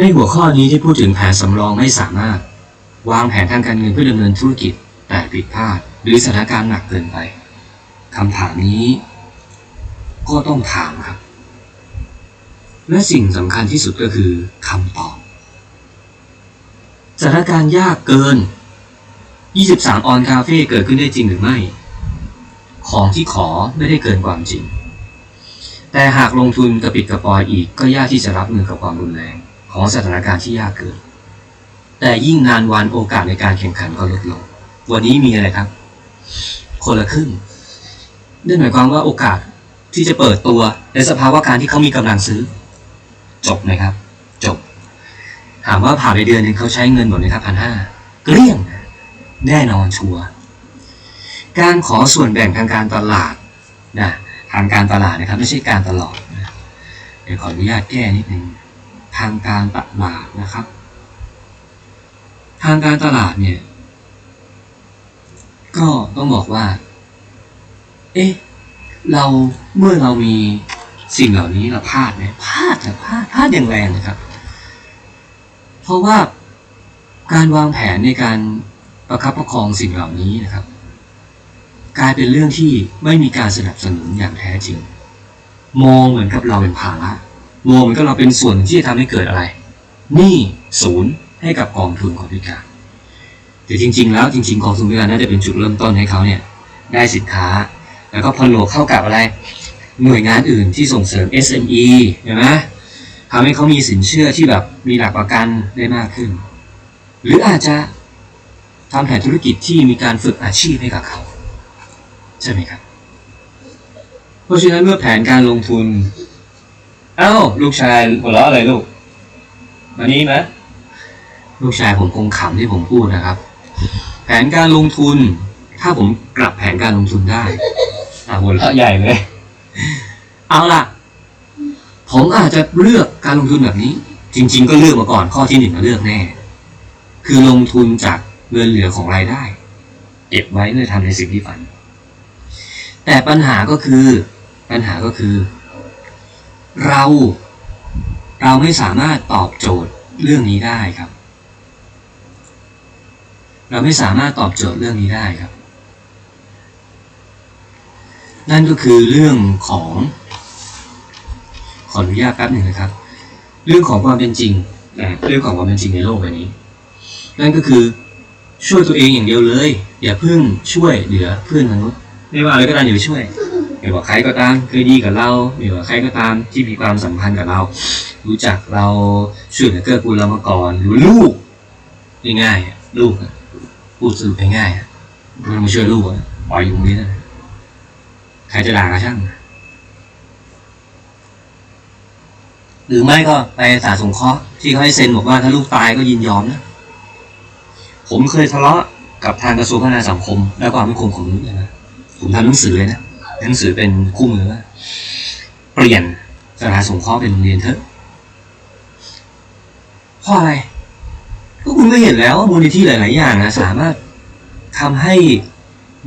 ในหัวข้อนี้ที่พูดถึงแผนสำรองไม่สามารถ วางแผนทางการเงินเพื่อดำเนินธุรกิจแต่ผิดพลาดหรือสถานการณ์หนักเกินไปคำถามนี้ ก็ต้องถามครับ และสิ่งสำคัญที่สุดก็คือคำตอบสถานการณ์ยากเกิน 23 ออนคาเฟ่เกิดขึ้นได้จริงหรือไม่ ของที่ขอไม่ได้เกินความจริง แต่หากลงทุนกระปิดกระปอยอีกก็ยากที่จะรับมือกับความรุนแรง ของสถานการณ์ที่ยากเกิน แต่ยิ่งนานวันโอกาสในการแข่งขันก็ลดลง วันนี้มีอะไรครับ คนละครึ่งนั่นหมายความว่าโอกาสที่จะเปิดตัวในสภาวะการที่เขามีกำลังซื้อ จบไหมครับ จบ ถามว่าผ่านไปเดือนหนึ่งเขาใช้เงินหมดไหมครับพันห้าเกลี้ยง แน่นอนชัวร์การขอส่วนแบ่งทางการตลาดนะทางการตลาดนะครับ ไม่ใช่การตลอดนะเดี๋ยวขออนุญาตแก้นิดนึง ทางการตลาดนะครับ ทางการตลาดเนี่ย ก็ต้องบอกว่า เอ๊ะ เราเมื่อเรามีสิ่งเหล่านี้เราพลาดไหมพลาดแต่พลาดพลาดอย่างแรงนะครับ เพราะว่าการวางแผนในการประคับประคองสิ่งเหล่านี้นะครับ กลายเป็นเรื่องที่ไม่มีการสนับสนุนอย่างแท้จริง มองเหมือนกับเราเป็นภาระ มองเหมือนกับเราเป็นส่วนที่จะทำให้เกิดอะไรหนี่ศูนย์ให้กับกองทุนของพิการแต่จริง ๆ แล้วจริง ๆ กองทุนพิการน่าจะเป็นจุดเริ่มต้นให้เขาเนี่ยได้สินค้า แล้วก็ผนวกเข้ากับอะไร หน่วยงานอื่นที่ส่งเสริม SME เห็นไหมทำให้เขามีสินเชื่อที่แบบมีหลักประกันได้มากขึ้น หรืออาจจะทำแผนธุรกิจที่มีการฝึกอาชีพให้กับเขา ใช่ไหมครับ เพราะฉะนั้นเมื่อแผนการลงทุน เอ้าลูกชายหัวเราะอะไรลูกมานี้ไหมลูกชายผมคงขำที่ผมพูดนะครับ แผนการลงทุน ถ้าผมกลับแผนการลงทุนได้อะหัวเราะใหญ่เลย เอาล่ะ ผมอาจจะเลือกการลงทุนแบบนี้ จริง ๆ ก็เลือกมาก่อนข้อที่หนึ่งก็เลือกแน่ คือลงทุนจากเงินเหลือของรายได้ เก็บไว้เพื่อทำในสิ่งที่ฝัน แต่ปัญหาก็คือ ปัญหาก็คือ เรา เราไม่สามารถตอบโจทย์เรื่องนี้ได้ครับ เราไม่สามารถตอบโจทย์เรื่องนี้ได้ครับ นั่นก็คือเรื่องของขออนุญาตแป๊บหนึ่งนะครับ เรื่องของความเป็นจริงนะเรื่องของความเป็นจริงในโลกใบนี้ นั่นก็คือช่วยตัวเองอย่างเดียวเลย อย่าเพิ่งช่วยเหลือเพื่อนมนุษย์ไม่ว่าอะไรก็ตามอย่าไปช่วย ไม่ว่าใครก็ตามเคยดีกับเราไม่ว่าใครก็ตามที่มีความสัมพันธ์กับเรา รู้จักเราช่วยเหลือเกื้อกูลเรามาก่อนหรือลูกง่ายๆลูกพูดสรุปง่ายๆอะไม่ต้องมาช่วยลูกปล่อยอยู่ตรงนี้นะใครจะด่าก็ช่างหรือไม่ก็ไปสาสงเคราะห์ที่เขาให้เซ็นบอกว่าถ้าลูกตายก็ยินยอมนะผมเคยทะเลาะกับทางกระทรวงพัฒนาสังคม และความมั่นคงของมนุษย์เลยนะผมทำหนังสือเลยนะ หนังสือเป็นคู่มือว่าเปลี่ยนสถานสงเคราะห์เป็นโรงเรียนเถอะเพราะอะไรก็คุณก็เห็นแล้วว่ามูลนิธิหลาย ๆ อย่างนะสามารถทำให้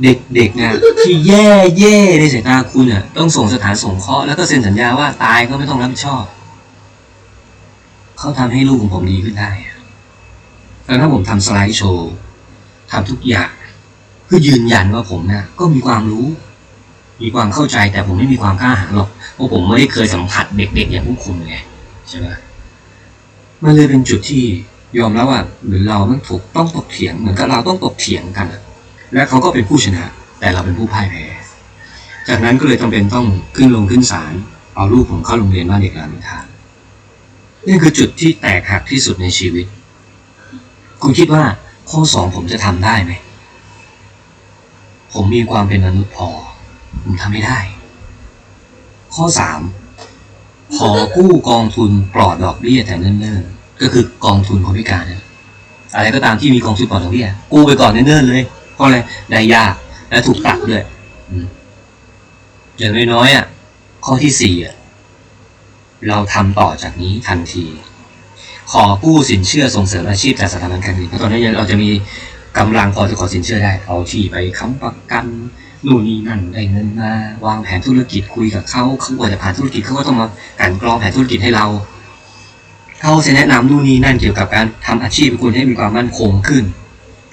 เด็กๆนะที่แย่แย่ๆในสายตาคุณอะ ต้องส่งสถานสงเคราะห์แล้วก็เซ็นสัญญาว่าตายก็ไม่ต้องรับผิดชอบ เขาทำให้ลูกของผมดีขึ้นได้แล้วถ้าผมทำสไลด์โชว์ทำทุกอย่างเพื่อยืนยันว่าผมนะก็มีความรู้ มีความเข้าใจแต่ผมไม่มีความกล้าหาญหรอกเพราะผมไม่ได้เคยสัมผัสเด็กๆอย่างพวกคุณไงใช่ไหมมันเลยเป็นจุดที่ยอมแล้วว่าหรือเราต้องถูกต้องตกเถียงเหมือนกับเราต้องตกเถียงกันและเขาก็เป็นผู้ชนะ แต่เราเป็นผู้พ่ายแพ้จากนั้นก็เลยจำเป็นต้องขึ้นลงขึ้นศาลเอาลูกผมเข้าโรงเรียนบ้านเด็กรามอินทรานี่คือจุดที่แตกหักที่สุดในชีวิต คุณคิดว่าข้อสองผมจะทำได้ไหม ผมมีความเป็นมนุษย์พอ ผมทำไม่ได้ ข้อสามขอกู้กองทุนปลอดดอกเบี้ยแต่เนิ่นๆก็คือกองทุนคนพิการอะไรก็ตามที่มีกองทุนปลอดดอกเบี้ยกู้ไปก่อนเนิ่นๆเลยเพราะอะไรได้ยากและถูกตัดด้วยอืมอย่างน้อยๆอะข้อที่สี่อะเราทำต่อจากนี้ทันที ขอกู้สินเชื่อส่งเสริมอาชีพจากสถาบันการเงินเพราะตอนนี้เราจะมีกำลังพอจะขอสินเชื่อได้ เอาที่ไปค้ำประกัน นู่นนี่นั่นได้เงินมาวางแผนธุรกิจคุยกับเขาเขากว่าจะผ่านธุรกิจเขาก็ต้องมากันกรองแผนธุรกิจให้เราเขาจะแนะนำดูนนี่นั่นเกี่ยวกับการทำอาชีพคุณให้มีความมั่นคงขึ้น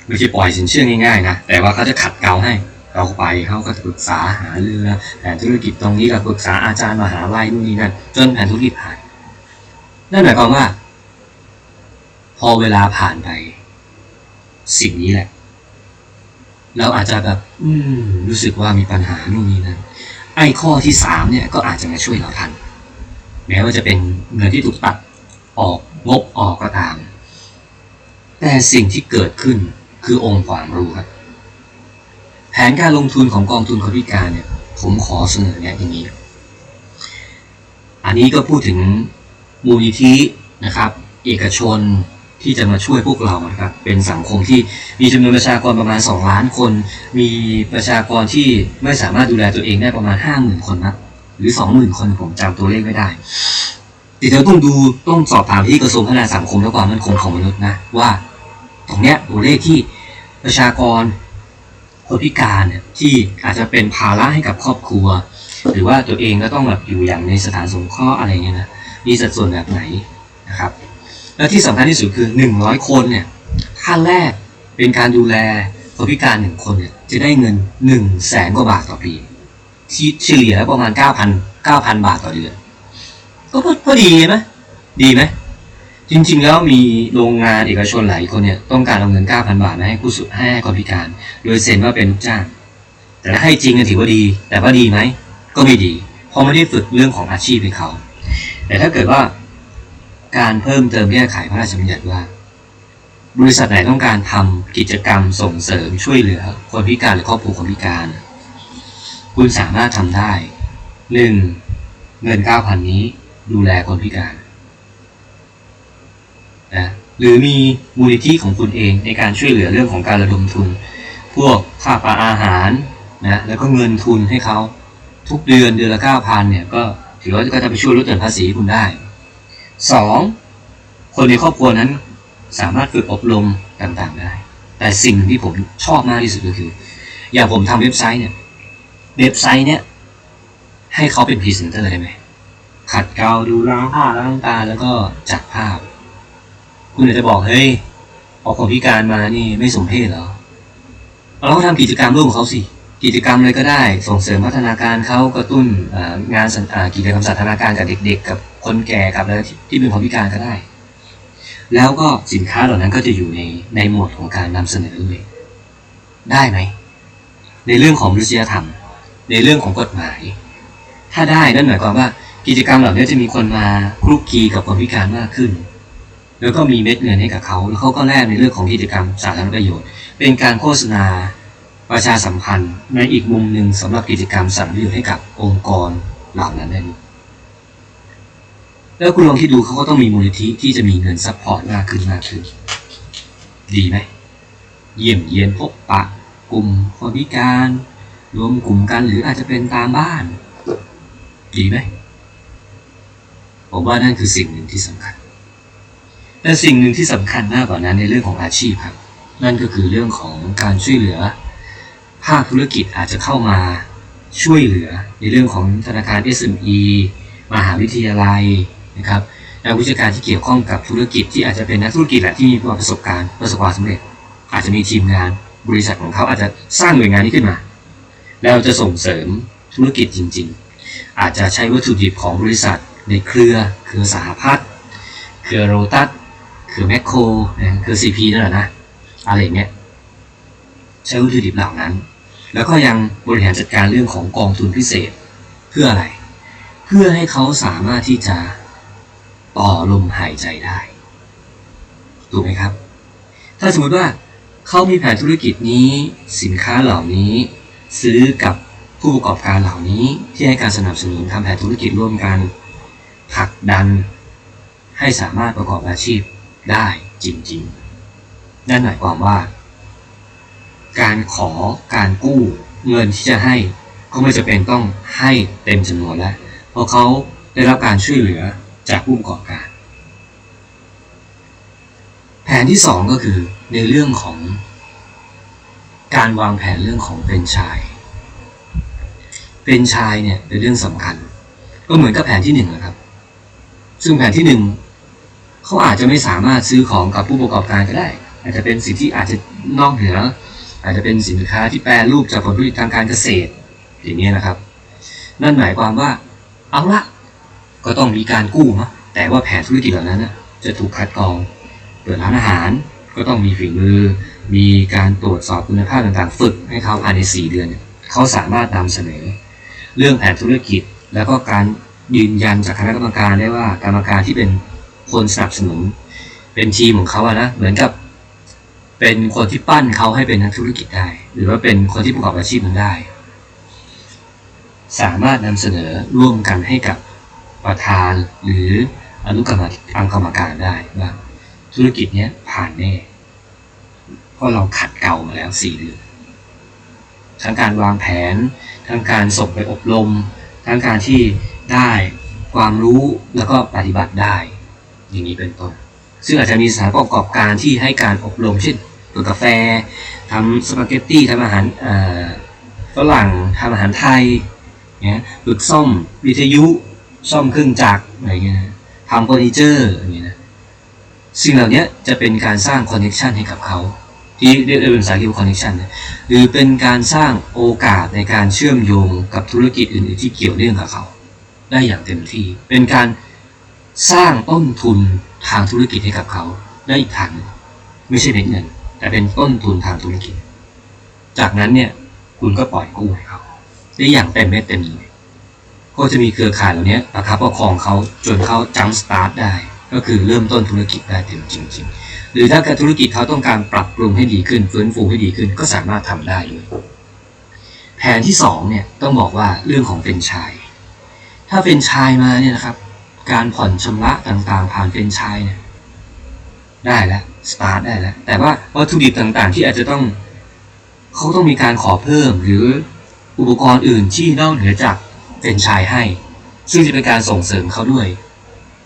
ไม่ใช่ปล่อยสินเชื่อง่ายๆนะแต่ว่าเขาจะขัดเกลาให้เราไปเขาก็จะปรึกษาหาเรือแผนธุรกิจตรงนี้ก็ปรึกษาอาจารย์มหาลัยนู่นนี่นั่นจนแผนธุรกิจผ่านนั่นหมายความว่า พอเวลาผ่านไป สิ่งนี้แหละ เราอาจจะแบบ อืมรู้สึกว่ามีปัญหานู่นนี่นั่นไอ้ข้อที่สามเนี่ยก็อาจจะมาช่วยเราทัน แม้ว่าจะเป็นเงินที่ถูกตัดออกงบออกก็ตาม แต่สิ่งที่เกิดขึ้นคือองค์ความรู้ครับแผนการลงทุนของกองทุนคนพิการเนี่ย ผมขอเสนอแนะอย่างนี้ อันนี้ก็พูดถึงมูลนิธินะครับ เอกชน ที่จะมาช่วยพวกเรานะครับเป็นสังคมที่มีจำนวนประชากรประมาณ 2 ล้านคน มีประชากรที่ไม่สามารถดูแลตัวเองได้ประมาณ 50,000 คนนะหรือ 20,000 คนผมจำตัวเลขไม่ได้แต่เดี๋ยวต้องดูต้องสอบถามที่กระทรวงพัฒนาสังคมและความมั่นคงของมนุษย์นะว่าตรงเนี้ยตัวเลขที่ประชากรคนพิการเนี่ยที่อาจจะเป็นภาระให้กับครอบครัว หรือว่าตัวเองก็ต้องแบบอยู่อย่างในสถานสงเคราะห์อะไรเงี้ยนะมีสัดส่วนแบบไหนนะครับ และที่สำคัญที่สุดคือ 100 คนเนี่ยขั้นแรกเป็นการดูแลคนพิการหนึ่งคนเนี่ยจะได้เงิน1นึ่งแสนกว่าบาทต่อปี ที่เฉลี่ยแล้วประมาณ 9,000 9,000 บาทต่อเดือน ก็พอดีไหมดีไหมจริงๆ แล้วมีโรงงานเอกชนหลายคนเนี่ยต้องการเอาเงิน 9,000 บาทมาให้ผู้สูให้คนพิการ โดยเซ็นว่าเป็นลูกจ้าง แต่ถ้าให้จริงก็ถือว่าดี แต่ว่าดีไหมก็ไม่ดี เพราะไม่ได้ฝึกเรื่องของอาชีพให้เขา แต่ถ้าเกิดว่า การเพิ่มเติมแก้ไขพระราชบัญญัติว่า บริษัทไหนต้องการทำกิจกรรมส่งเสริมช่วยเหลือคนพิการหรือครอบครัวคนพิการ คุณสามารถทำได้หนึ่งเงิน 9,000 นี้ดูแลคนพิการนะหรือมีมูลนิธิของคุณเองในการช่วยเหลือเรื่องของการระดมทุน พวกค่าปลาอาหารนะแล้วก็เงินทุนให้เขาทุกเดือนเดือนละ 9,000เนี่ยก็ถือว่าก็จะไปช่วยลดหย่อนภาษีคุณได้ สองคนในครอบครัวนั้นสามารถฝึกอบรมต่างๆได้ แต่สิ่งหนึ่งที่ผมชอบมากที่สุดก็คือ อย่างผมทำเว็บไซต์เนี่ย เว็บไซต์เนี่ย ให้เขาเป็นพรีเซนเตอร์ได้ไหมขัดเกลาดูล้างผ้าล้างตาแล้วก็จัดภาพ คุณอาจจะบอกเฮ้ยพอคนพิการมานี่ไม่สมเพศเหรอเราก็ทำกิจกรรมร่วมกับเขาสิกิจกรรมอะไรก็ได้ ส่งเสริมพัฒนาการเขากระตุ้นงานสันอ่ากิจกรรมสันทนาการกับเด็ก ๆ กับ คนแก่กับอะไรที่เป็นคนพิการก็ได้ แล้วก็สินค้าเหล่านั้นก็จะอยู่ในในหมวดของการนำเสนอเลยได้ไหม ในเรื่องของมนุษยธรรม ในเรื่องของกฎหมาย ถ้าได้นั่นหมายความว่ากิจกรรมเหล่านี้จะมีคนมาคลุกคลีกับคนพิการมากขึ้น แล้วก็มีเม็ดเงินให้กับเขา แล้วเขาก็แลกในเรื่องของกิจกรรมสาธารณประโยชน์ เป็นการโฆษณาประชาสัมพันธ์ในอีกมุมหนึ่งสำหรับกิจกรรมสาธารณประโยชน์ให้กับองค์กรเหล่านั้นได้ แล้วคุณลองคิดดูเขาก็ต้องมีมูลนิธิที่จะมีเงินซัพพอร์ตมากขึ้นมากขึ้น ดีไหม เยี่ยมเยียนพบปะ กลุ่มคนพิการ รวมกลุ่มกันหรืออาจจะเป็นตามบ้าน ดีไหม ผมว่านั่นคือสิ่งหนึ่งที่สำคัญ แต่สิ่งหนึ่งที่สำคัญมากกว่านั้นในเรื่องของอาชีพครับ นั่นก็คือเรื่องของการช่วยเหลือ ภาคธุรกิจอาจจะเข้ามาช่วยเหลือในเรื่องของธนาคาร SME มหาวิทยาลัย นะครับนักวิชาการที่เกี่ยวข้องกับธุรกิจที่อาจจะเป็นนักธุรกิจแหละที่มีความประสบการณ์ประสบความสำเร็จ อาจจะมีทีมงานบริษัทของเขาอาจจะสร้างหน่วยงานนี้ขึ้นมา แล้วจะส่งเสริมธุรกิจจริง ๆ อาจจะใช้วัตถุดิบของบริษัทในเครือ เครือสหพัฒน์เครือโรตัสเครือแมคโครเครือซีพีนั่นแหละนะอะไรอย่างเงี้ยใช้วัตถุดิบเหล่านั้น แล้วก็ยังบริหารจัดการเรื่องของกองทุนพิเศษเพื่ออะไร เพื่อให้เขาสามารถที่จะ ต่อลมหายใจได้ถูกไหมครับ ถ้าสมมติว่าเขามีแผนธุรกิจนี้ สินค้าเหล่านี้ ซื้อกับผู้ประกอบการเหล่านี้ที่ให้การสนับสนุนทำแผนธุรกิจร่วมกันผลักดัน ให้สามารถประกอบอาชีพได้จริงๆ นั่นหมายความว่า การขอการกู้เงินที่จะให้ก็ไม่จะเป็นต้องให้เต็มจำนวนแล้วเพราะเขาได้รับการช่วยเหลือ จากผู้ประกอบการ แผนที่สองก็คือในเรื่องของการวางแผนเรื่องของเป็นชาย เป็นชายเนี่ยเป็นเรื่องสำคัญ ก็เหมือนกับแผนที่หนึ่งนะครับ ซึ่งแผนที่หนึ่งเขาอาจจะไม่สามารถซื้อของกับผู้ประกอบการก็ได้ อาจจะเป็นสิ่งที่อาจจะนอกเหนือ อาจจะเป็นสินค้าที่แปรรูปจากผลผลิตทางการเกษตรอย่างนี้นะครับ นั่นหมายความว่าเอาละ ก็ต้องมีการกู้เนาะแต่ว่าแผนธุรกิจเหล่านั้นนะจะถูกคัดกรองเปิดร้านอาหารก็ต้องมีฝีมือ มีการตรวจสอบคุณภาพต่างๆ ฝึกให้เขาภายใน 4 เดือนเนี่ยเขาสามารถนำเสนอ เรื่องแผนธุรกิจ แล้วก็การยืนยันจากคณะกรรมการได้ว่ากรรมการที่เป็นคนสนับสนุน เป็นทีมของเขาอะนะเหมือนกับเป็นคนที่ปั้นเขาให้เป็นนักธุรกิจได้ หรือว่าเป็นคนที่ประกอบอาชีพนั้นได้ สามารถนำเสนอร่วมกันให้กับ ประธานหรืออนุกรรมการกรรมการได้ว่าธุรกิจเนี้ยผ่านแน่เพราะเราขัดเกลามาแล้วสี่เดือนทั้งการวางแผน ทั้งการส่งไปอบรม ทั้งการที่ได้ความรู้แล้วก็ปฏิบัติได้ อย่างนี้เป็นต้น ซึ่งอาจจะมีสถานประกอบการที่ให้การอบรมเช่นเปิดกาแฟทำสปาเกตตี้ทำอาหารฝรั่งทำอาหารไทยเนี่ยฝึกซ่อมวิทยุ ซ่อมเครื่องจักรอะไรเงี้ยนะทำเฟอร์นิเจอร์อย่างเงี้ยนะสิ่งเหล่านี้จะเป็นการสร้างคอนเน t ชันให้กับเขาที่เรียกเป็นภาษาอังกฤษคอนเน t ชันนะหรือเป็นการสร้างโอกาสในการเชื่อมโยงกับธุรกิจอื่นๆที่เกี่ยวเนื่องกับเขา ได้อย่างเต็มที่ เป็นการสร้างต้นทุนทางธุรกิจให้กับเขาได้อีกทางหนึ่งไม่ใช่เป็นเงิน แต่เป็นต้นทุนทางธุรกิจ จากนั้นเนี่ยคุณก็ปล่อยกู้ให้เขาได้อย่างเต็มเม็ดเต็มหน่วย ก็จะมีเครือข่ายเหล่านี้ประคับประคองเขาจนเขาจัมสตาร์ทได้ ก็คือเริ่มต้นธุรกิจได้เต็มจริง ๆ หรือถ้าการธุรกิจเขาต้องการปรับปรุงให้ดีขึ้นฟื้นฟูให้ดีขึ้นก็สามารถทำได้เลยแผนที่สองเนี่ยต้องบอกว่าเรื่องของเป็นชาย ถ้าเป็นชายมาเนี่ยนะครับ การผ่อนชำระต่างๆ ผ่านเป็นชายเนี่ยได้แล้วสตาร์ทได้แล้วแต่ว่าวัตถุดิบต่างๆ ที่อาจจะต้องเขาต้องมีการขอเพิ่มหรืออุปกรณ์อื่นที่นอกเหนือจาก เป็นชายให้ ซึ่งจะเป็นการส่งเสริมเขาด้วย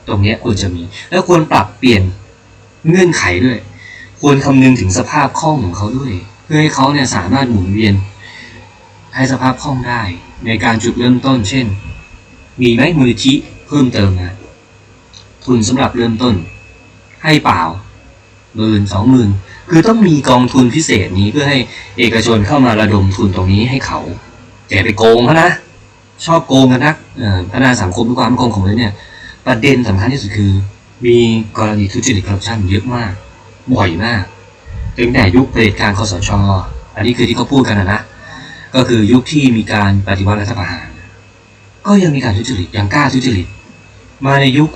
ตรงนี้ควรจะมี แล้วควรปรับเปลี่ยนเงื่อนไขด้วย ควรคำนึงถึงสภาพคล่องของเขาด้วย เพื่อให้เขาเนี่ยสามารถหมุนเวียน ให้สภาพคล่องได้ ในการจุดเริ่มต้น เช่น มีไหมมูลนิธิเพิ่มเติมนะทุนสำหรับเริ่มต้น ให้เปล่าหมื่นสองหมื่นคือต้องมีกองทุนพิเศษนี้เพื่อให้เอกชนเข้ามาระดมทุนตรงนี้ให้เขาอย่าไปโกงเขานะ ชอบโกงกันนักเอ่อพัฒนาสังคมด้วยความมั่นคงของมนุษย์เนี่ย ประเด็นสำคัญที่สุดคือ มีกรณีทุจริตคอร์รัปชันเยอะมาก บ่อยมากตั้งแต่ยุคเผด็จการคอสช อันนี้คือที่เขาพูดกันนะนะ ก็คือยุคที่มีการปฏิวัติรัฐประหาร ก็ยังมีการทุจริตยังกล้าทุจริต มาในยุค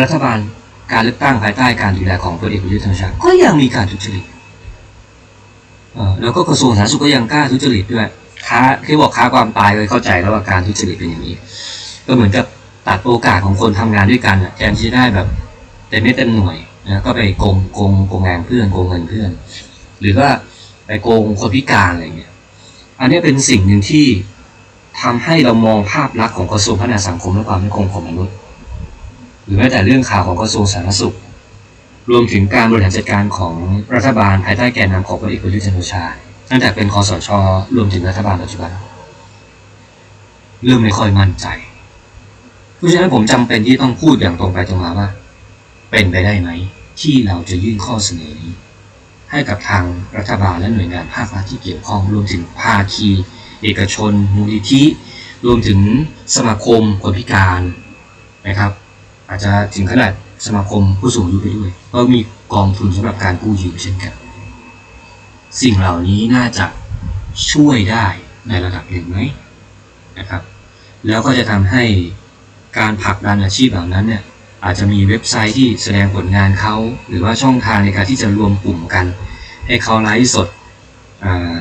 รัฐบาลการเลือกตั้งภายใต้การดูแลของพลเอกประยุทธ์จันทร์ชาก็ยังมีการทุจริตแล้วก็กระทรวงสาธารณสุขก็ยังกล้าทุจริตด้วย ค้าที่บอกค้าความตายเลยเข้าใจแล้วว่าการทุจริตเป็นอย่างนี้ ก็เหมือนกับตัดโอกาสของคนทำงานด้วยกันอะแทนที่จะได้แบบเต็มเม็ดเต็มหน่วยนะก็ไปโกงโกงโกงงานเพื่อนโกงเงินเพื่อน หรือว่าไปโกงคนพิการอะไรเงี้ยอันนี้เป็นสิ่งหนึ่งที่ทำให้เรามองภาพลักษณ์ของกระทรวงพัฒนาสังคมและความมั่นคงของมนุษย์ หรือแม้แต่เรื่องข่าวของกระทรวงสาธารณสุข รวมถึงการบริหารจัดการของรัฐบาลภายใต้แกนนำของพลเอกประยุทธ์จันทร์โอชา ตั้งแต่เป็นคอสชรวมถึงรัฐบาลปัจจุบันเริ่มไม่ค่อยมั่นใจ เพราะฉะนั้นผมจำเป็นที่ต้องพูดอย่างตรงไปตรงมาว่า เป็นไปได้ไหม ที่เราจะยื่นข้อเสนอนี้ ให้กับทางรัฐบาลและหน่วยงานภาครัฐที่เกี่ยวข้องรวมถึงภาคี เอกชน มูลนิธิ รวมถึงสมาคมคนพิการนะครับ อาจจะถึงขนาดสมาคมผู้สูงอายุไปด้วยเพรามีกองทุนสำหรับการกู้ยืมเช่นกัน สิ่งเหล่านี้น่าจะช่วยได้ในระดับหนึ่งไหมนะครับ แล้วก็จะทำให้การผลักดันอาชีพเหล่านั้นเนี่ยอาจจะมีเว็บไซต์ที่แสดงผลงานเขา หรือว่าช่องทางในการที่จะรวมกลุ่มกัน ให้เขาไลฟ์สด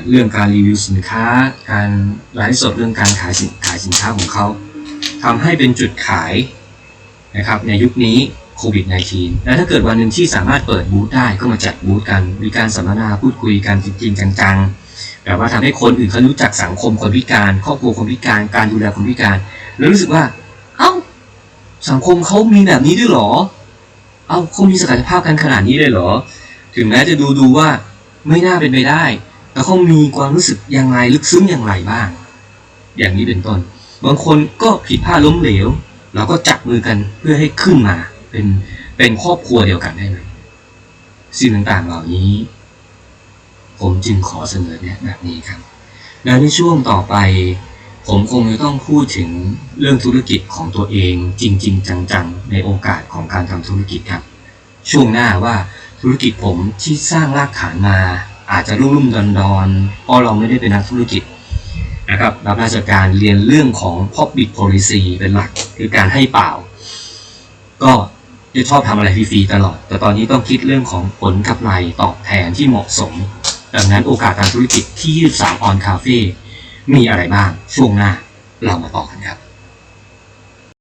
เรื่องการรีวิวสินค้า การไลฟ์สดเรื่องการขายสินขายสินค้าของเขาทำให้เป็นจุดขายนะครับในยุคนี้ โควิด -19 แล้วถ้าเกิดวันหนึ่งที่สามารถเปิดบูธได้ก็มาจัดบูธกัน มีการสัมมนาพูดคุยกันจริงๆจังๆแบบว่าทำให้คนอื่นเขารู้จักสังคมคนพิการครอบครัวคนพิการการดูแลคนพิการ แล้วรู้สึกว่า เอ้า สังคมเขามีแบบนี้ด้วยหรอ เอ้าเขามีศักยภาพกันขนาดนี้เลยเหรอ ถึงแม้จะดูดูว่าไม่น่าเป็นไปได้แต่เขามีความรู้สึกยังไงลึกซึ้งอย่างไรบ้าง อย่างนี้เป็นต้น บางคนก็ผิดพลาดล้มเหลว เราก็จับมือกันเพื่อให้ขึ้นมา เป็นเป็นครอบครัวเดียวกันได้ไหมสิ่งต่างๆเหล่านี้ ผมจึงขอเสนอแนะแบบนี้ครับ และในช่วงต่อไป ผมคงจะต้องพูดถึงเรื่องธุรกิจของตัวเองจริง ๆ จังๆ ในโอกาสของการทำธุรกิจครับ ช่วงหน้าว่าธุรกิจผมที่สร้างรากฐานมา อาจจะรุ่มรุ่มดอนดอนๆเพราะเราไม่ได้เป็นนักธุรกิจนะครับรับราชการเรียนเรื่องของ public policy เป็นหลักคือการให้เปล่า ก็ จะชอบทำอะไรฟรีๆตลอด แต่ตอนนี้ต้องคิดเรื่องของผลกำไรตอบแทนที่เหมาะสม ดังนั้นโอกาสทางธุรกิจที่ 23 ออนคาเฟ่มีอะไรบ้าง ช่วงหน้าเรามาต่อกันครับ